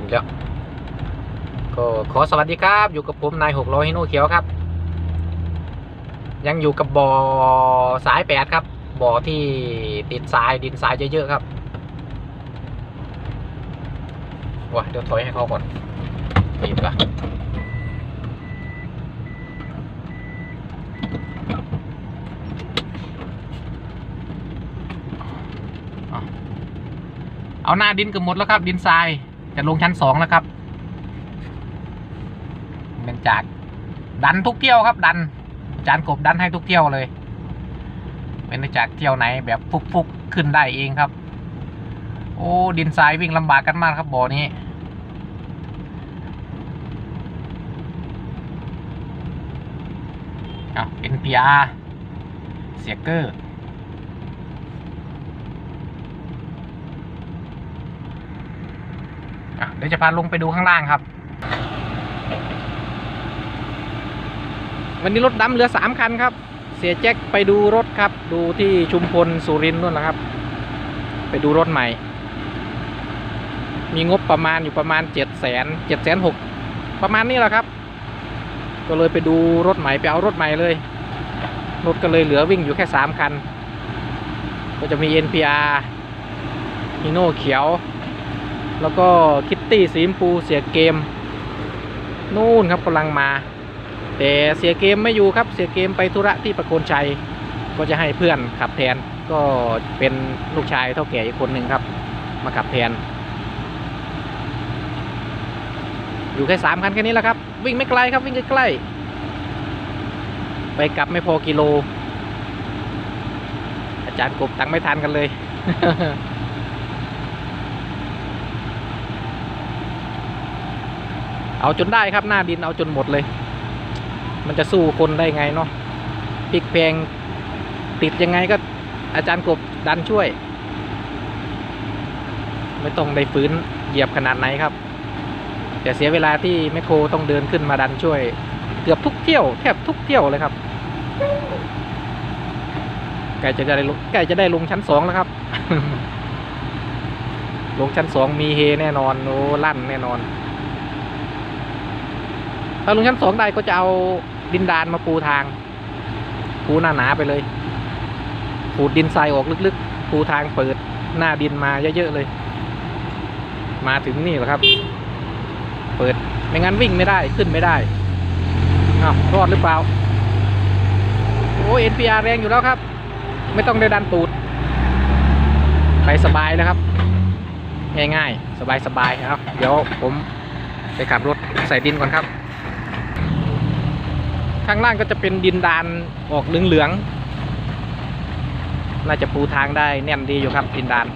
นแล้ว ก็ขอสวัสดีครับ อยู่กับผมนายหกร้อยฮิโนเขียวครับ ยังอยู่กับบ่อสายแปดครับ บ่อที่ติดทรายดินทรายเยอะๆครับว้าเดี๋ยวถอยให้เขาก่อนรีบละเอาหน้าดินกือบหมดแล้วครับ ดินทราย จะลงชั้นสองแล้วครับเป็นจากดันทุกเที่ยวครับ ดันอาจารย์กบดันให้ทุกเที่ยวเลย เป็นจากเที่ยวไหนแบบฟุกๆขึ้นได้เองครับ โอ้ดินทรายวิ่งลำบากกันมากครับบ่อนี้อะ NPR เสียเกอร์ อะเดี๋ยวจะพาลงไปดูข้างล่างครับ วันนี้รถดำเหลือสามคันครับ เสียแจ็คไปดูรถครับ ดูที่ชุมพลสุรินทร์นู่นนะครับ ไปดูรถใหม่ มีงบประมาณอยู่ประมาณเจ็ดแสนเจ็ดแสนหกประมาณนี้แหละครับ ก็เลยไปดูรถใหม่ไปเอารถใหม่เลยรถก็เลยเหลือวิ่งอยู่แค่สามคัน ก็จะมี NPR ฮีโน่เขียว แล้วก็คิตตี้สีชมพูเสียเกม นู่นครับกำลังมา แต่เสียเกมไม่อยู่ครับเสียเกมไปธุระที่ประโคนชัย ก็จะให้เพื่อนขับแทนก็เป็นลูกชายเท่าแก่อีกคนหนึ่งครับ มาขับแทน อยู่แค่สามคันแค่นี้แหละครับ วิ่งไม่ไกลครับวิ่งใกล้ๆไปกลับไม่พอกิโล อาจารย์กบตังไม่ทันกันเลย เอาจนได้ครับหน้าดินเอาจนหมดเลย มันจะสู้คนได้ไงเนาะพลิกแพงติดยังไงก็อาจารย์กบดันช่วย ไม่ต้องได้ฝืนเหยียบขนาดไหนครับ แต่เสียเวลาที่แมคโครต้องเดินขึ้นมาดันช่วย เกือบทุกเที่ยวแทบทุกเที่ยวเลยครับใกล้จะได้ลงใกล้จะได้ลงชั้นสองแล้วครับ ลงชั้นสองมีเฮแน่นอนโอ้ลั่นแน่นอนาลงชั้นสองได้ก็จะเอาดินดานมาปูทาง ปูหน้าหนาไปเลยขูดดินทรายออกลึกๆปูทางเปิดหน้าดินมาเยอะๆเลย มาถึงนี่แหละครับ เปิดไม่งั้นวิ่งไม่ได้ขึ้นไม่ได้อ้าวรอดหรือเปล่าโอ้เอ็นพีอาร์แรงอยู่แล้วครับ ไม่ต้องได้ดันตูด ไปสบายแล้วครับ ง่ายๆ สบายๆครับเดี๋ยวผมไปขับรถใส่ดินก่อนครับ ข้างล่างก็จะเป็นดินดานออกเหลืองๆน่าจะปูทางได้แน่นดีอยู่ครับดินดาน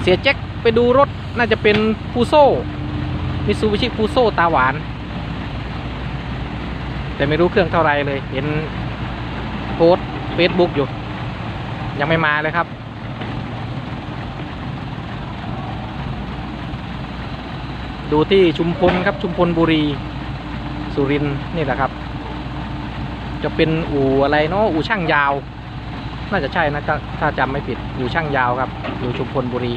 เสียแจ็คไปดูรถน่าจะเป็นฟูโซ่มิซูบิชิฟูโซ่ตาหวาน แต่ไม่รู้เครื่องเท่าไรเลย เห็นโพสเฟซบุ๊กอยู่ ยังไม่มาเลยครับ ดูที่ชุมพลครับชุมพลบุรีสุรินนี่แหละครับ จะเป็นอู่อะไรเนาะอู่ช่างยาว น่าจะใช่นะถ้าถ้าจำไม่ผิดอยู่ช่างยาวครับ อยู่ชุมพลบุรี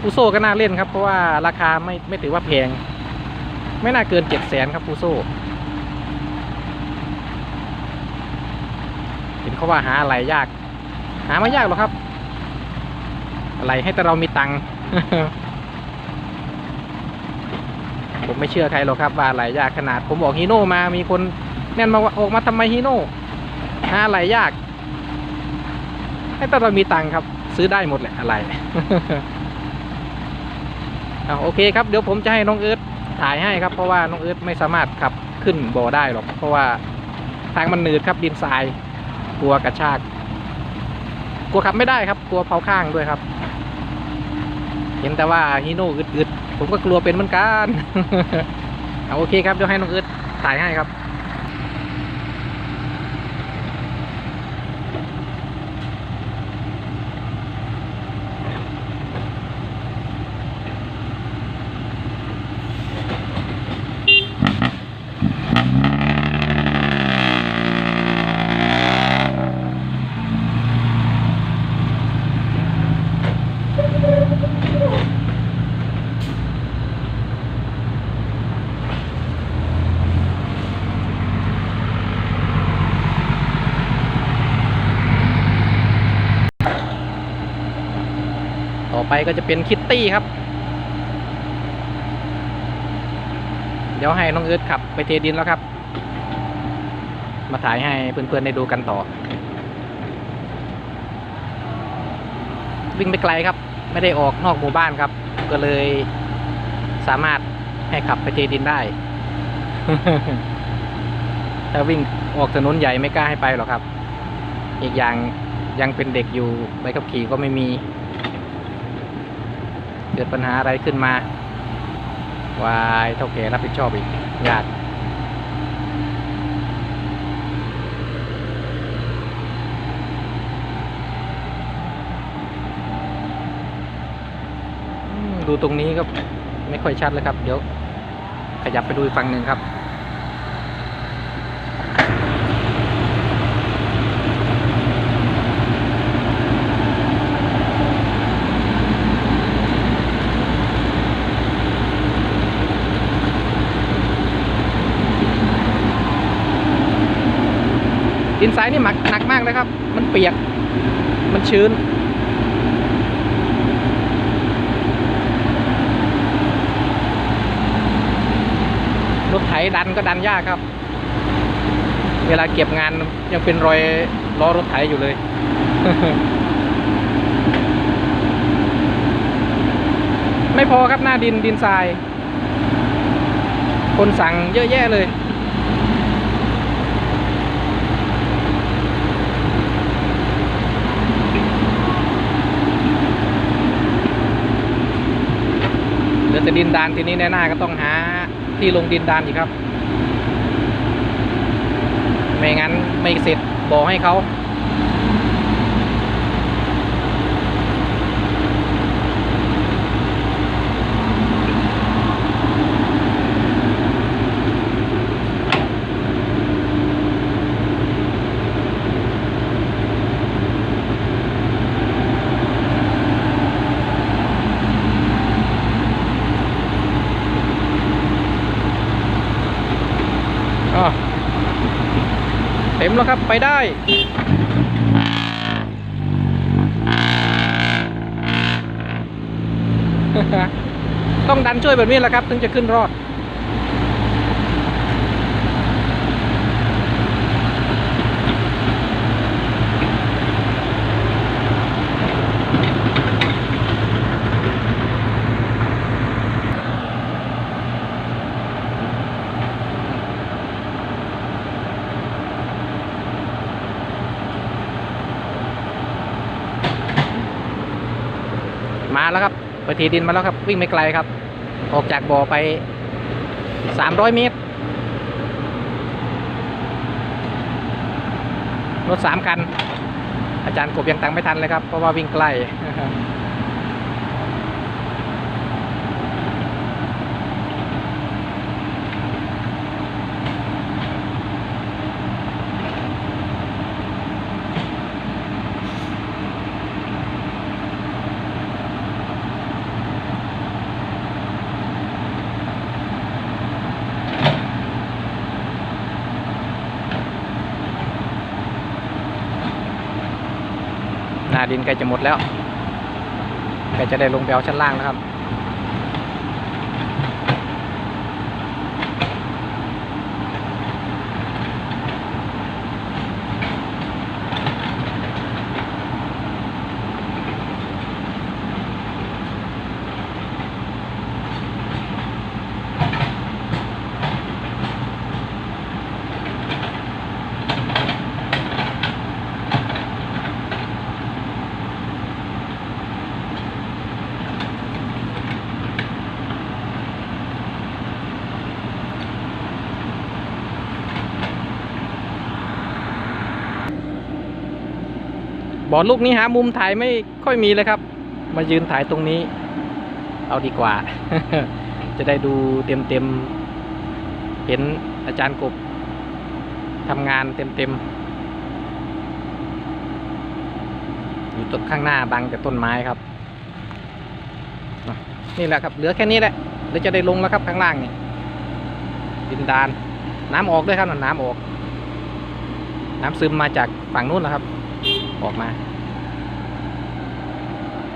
ฟูโซ่ก็น่าเล่นครับ เพราะว่าราคาไม่ไม่ถือว่าแพง ไม่น่าเกินเจ็ดแสนครับฟูโซ่เห็นเขาว่าหาอะไรยาก หาไม่ยากหรอกครับ อะไรให้แต่เรามีตังค์ผมไม่เชื่อใครหรอกครับว่าอะไรยากขนาด ผมบอกฮีโน่มามีคนแน่นมาว่าออกมาทำไมฮีโน่หาอะไรยาก ให้แต่เรามีตังค์ครับ ซื้อได้หมดแหละอะไรเอาโอเคครับเดี๋ยวผมจะให้น้องเอิร์ธถ่ายให้ครับ เพราะว่าน้องเอิร์ธไม่สามารถขับขึ้นบ่อได้หรอก เพราะว่าทางมันหนืดครับดินทรายกลัวกระชากกลัวขับไม่ได้ครับ กลัวเผาข้างด้วยครับ เห็นแต่ว่าฮีโน่อึดๆผมก็กลัวเป็นเหมือนกัน เอาโอเคครับเดี๋ยวให้น้องอึดถ่ายให้ครับ ก็จะเป็นคิตตี้ครับ เดี๋ยวให้น้องเอิร์ธขับไปเทดินแล้วครับ มาถ่ายให้เพื่อนๆได้ดูกันต่อ วิ่งไปไกลครับ ไม่ได้ออกนอกหมู่บ้านครับ ก็เลยสามารถให้ขับไปเทดินได้ถ้าวิ่งออกถนนใหญ่ไม่กล้าให้ไปหรอกครับ อีกอย่างยังเป็นเด็กอยู่ใบขับขี่ก็ไม่มี กิดปัญหาอะไรขึ้นมาวายเท่าแก่รับผิดชอบอีกยากดูตรงนี้ก็ไม่ค่อยชัดเลยครับ เดี๋ยวขยับไปดูอีกฝั่งหนึ่งครับ ดินทรายนี่หมักหนักมากเลยครับ มันเปียก มันชื้น รถไถดันก็ดันยากครับ เวลาเก็บงานยังเป็นรอยล้อรถไถอยู่เลยไม่พอครับหน้าดินดินทราย คนสั่งเยอะแยะเลย เดี๋ยวจะดินดานทีนี้แน่หน้าก็ต้องหาที่ลงดินดานอีกครับ ไม่งั้นไม่เสร็จบอกให้เขา มแล้วครับไปได้ต้องดันช่วยแบบนี้แหละครับ ถึงจะขึ้นรอด มาแล้วครับไปถีดินมาแล้วครับ วิ่งไม่ไกลครับ ออกจากบ่อไปสามร้อยเมตร รถสามคัน อาจารย์กบยังตังไม่ทันเลยครับ เพราะว่าวิ่งไกล ดินใกล้จะหมดแล้วใกล้จะได้ลงไปเอาชั้นล่างแล้วครับ บ่อลูกนี้หามุมถ่ายไม่ค่อยมีเลยครับ มายืนถ่ายตรงนี้ เอาดีกว่า จะได้ดูเต็มเต็มๆเห็นอาจารย์กบทำงานเต็มเต็มๆอยู่ต้นข้างหน้าบังแต่ต้นไม้ครับ นี่แหละครับ เหลือแค่นี้แหละเดี๋ยวจะได้ลงแล้วครับข้างล่างนี่ดินดาน น้ำออกด้วยครับน้ำออก น้ำซึมมาจากฝั่งนู้นแล้วครับ ออกมา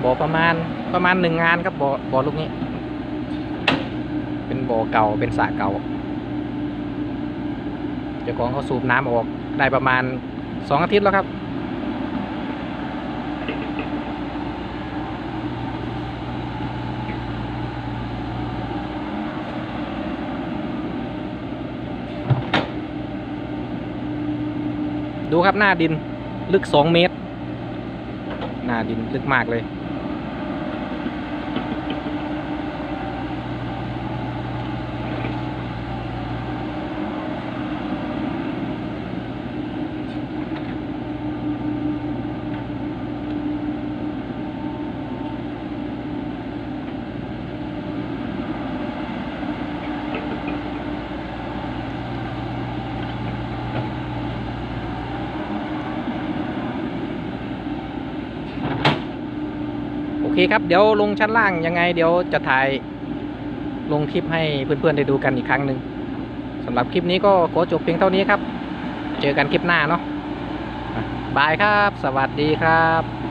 บ่อประมาณประมาณหนึ่งงานครับบ่อบ่อลูกนี้ เป็นบ่อเก่าเป็นสระเก่าเจ้าของเขาสูบน้ำออกได้ประมาณสองอาทิตย์แล้วครับดูครับหน้าดิน ลึกสองเมตร หน้าดินลึกมากเลย เคครับ เดี๋ยวลงชั้นล่างยังไง เดี๋ยวจะถ่ายลงคลิปให้เพื่อนๆได้ดูกันอีกครั้งหนึ่งสำหรับคลิปนี้ก็ขอจบเพียงเท่านี้ครับ เจอกันคลิปหน้าเนาะอะบายครับ สวัสดีครับ